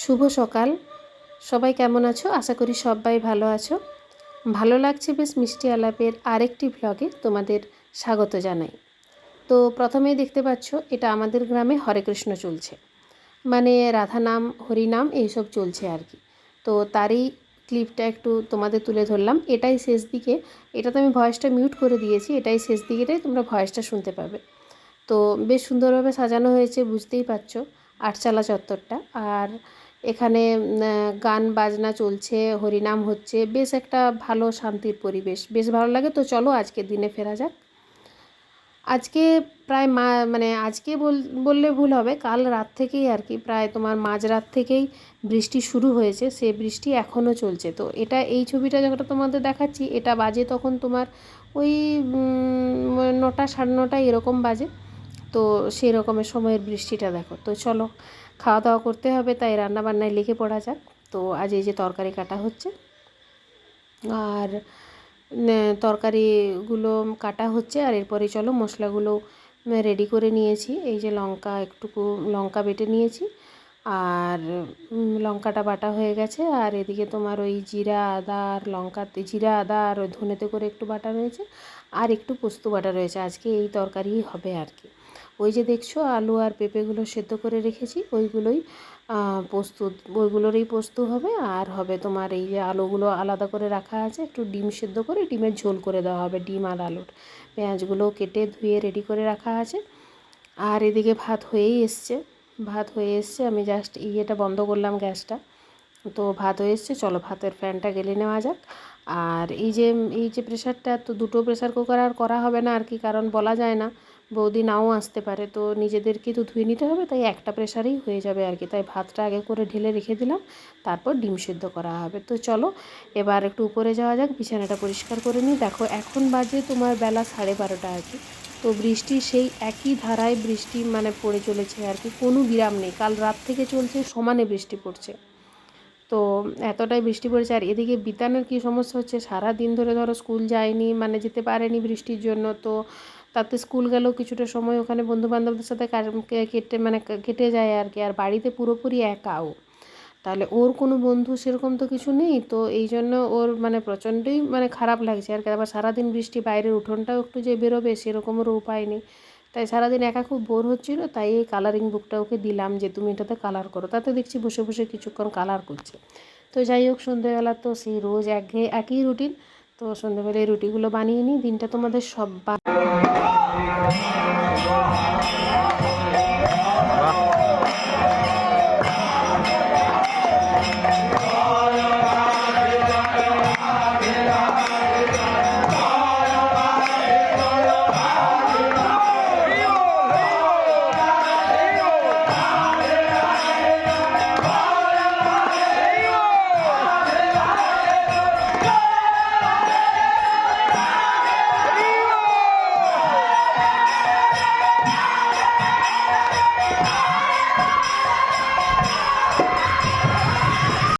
শুভ সকাল। সবাই কেমন আছো? আশা করি সবাই ভালো আছো। ভালো লাগছে বেশ মিষ্টি আলাপের আরেকটি ভ্লগে তোমাদের স্বাগত জানাই। তো প্রথমেই দেখতে পাচ্ছ, এটা আমাদের গ্রামে হরে কৃষ্ণ চলছে। মানে রাধা নাম হরিনাম এইসব চলছে আর কি। তো তারই ক্লিপটা একটু তোমাদের তুলে ধরলাম। এটাই শেষ দিকে। এটা তো আমি ভয়েসটা মিউট করে দিয়েছি। এটাই শেষ দিকেটাই তোমরা ভয়েসটা শুনতে পাবে। তো বেশ সুন্দরভাবে সাজানো হয়েছে, বুঝতেই পারছ। আটচালা চত্বরটা। আর এখানে গান, বাজনা চলছে, হরিনাম হচ্ছে, বেশ একটা ভালো শান্তির পরিবেশ। বেশ ভালো লাগে তো চলো আজকে দিনে ফেরা যাক। আজকে প্রায় মা মানে আজকে বল- বললে ভুল হবে, কাল রাত থেকেই আর কি, প্রায় তোমার মাঝরাত থেকেই বৃষ্টি শুরু হয়েছে, সে বৃষ্টি এখনও চলছে। তো এটা, এই ছবিটা যখন তোমাদের দেখাচ্ছি, এটা বাজে তখন তোমার ওই নটা সাড়ে নটা এরকম বাজে। তো সেই রকমের সময়ের বৃষ্টিটা দেখো। তো চলো খাওয়া দাওয়া করতে হবে, তাই রান্না বান্নায় পড়া যাক। তো আজ এই যে তরকারি কাটা হচ্ছে। আর তরকারিগুলো কাটা হচ্ছে, আর এরপরে চলো মশলাগুলো রেডি করে নিয়েছি। এই যে লঙ্কা একটুকু, লঙ্কা বেটে নিয়েছি। আর লঙ্কাটা বাটা হয়ে গেছে। আর এদিকে তোমার ওই জিরা, আদা, আর লঙ্কাতে জিরা, আদা, আর ধনেতে করে একটু বাটা রয়েছে। আর একটু পোস্ত বাটা রয়েছে। আজকে এই তরকারিই হবে আর কি। ওই যে দেখছ আলু আর পেঁপেগুলো সেদ্ধ করে রেখেছি, ওইগুলোই পোস্ত, ওইগুলোরই পোস্ত হবে আর হবে তোমার এই যে আলুগুলো আলাদা করে রাখা আছে, একটু ডিম সেদ্ধ করে ডিমের ঝোল করে দেওয়া হবে ডিম আর আলুর। পেঁয়াজগুলো কেটে ধুয়ে রেডি করে রাখা আছে। আর এদিকে ভাত হয়েই এসছে, ভাত হয়ে এসছে, আমি জাস্ট ইয়েটা বন্ধ করলাম গ্যাসটা। তো ভাত হয়ে এসছে, চলো ভাতের ফ্যানটা গেলে নেওয়া যাক। আর এই যে এই যে প্রেশারটা তো দুটো প্রেশার কুকার আর করা হবে না আর কি, কারণ বলা যায় না। বৌদি নাও আসতে পারে, তো নিজেদেরকে তো ধুয়ে নিতে হবে, তাই একটা প্রেশারেই হয়ে যাবে আর কি। তাই ভাতটা আগে করে ঢেলে রেখে দিলাম, তারপর ডিম সেদ্ধ করা হবে। তো চলো, এবার একটু উপরে যাওয়া যাক, বিছানাটা পরিষ্কার করে নিই। দেখো, এখন বাজে তোমার বেলা সাড়ে বারোটা আর কি। তো বৃষ্টি সেই একই ধারায় বৃষ্টি মানে পড়ে চলেছে আর কি, কোনো বিরাম নেই। কাল রাত থেকে চলছে, সমানে বৃষ্টি পড়ছে। তো এতটাই বৃষ্টি পড়েছে, আর এদিকে বিতানের কী সমস্যা হচ্ছে? সারা দিন ধরে ধরো স্কুল যায়নি মানে যেতে পারেনি বৃষ্টির জন্য, তো তাতে স্কুল গেলেও কিছুটা সময় ওখানে বন্ধু বান্ধবদের সাথে কেটে মানে কেটে যায় আর কি। আর বাড়িতে পুরোপুরি একাও। তাহলে ওর কোনো বন্ধু সেরকম তো কিছু নেই, তো এই জন্য ওর মানে প্রচণ্ডই মানে খারাপ লাগছে আর কি। আবার সারাদিন বৃষ্টি, বাইরের উঠোনটাও একটু যে বেরোবে সেরকমেরও উপায় নেই। তাই সারাদিন একা খুব বোর হচ্ছিল, তাই এই কালারিং বুকটা ওকে দিলাম যে তুমি এটাতে কালার করো। তাতে দেখছি বসে বসে কিছুক্ষণ কালার করছে। তো যাই হোক সন্ধ্যেবেলা তো সেই রোজ একঘেয়ে একই রুটিন তো সন্ধ্যেবেলা এই রুটিগুলো বানিয়ে নিই। দিনটা তোমাদের সব Thank you.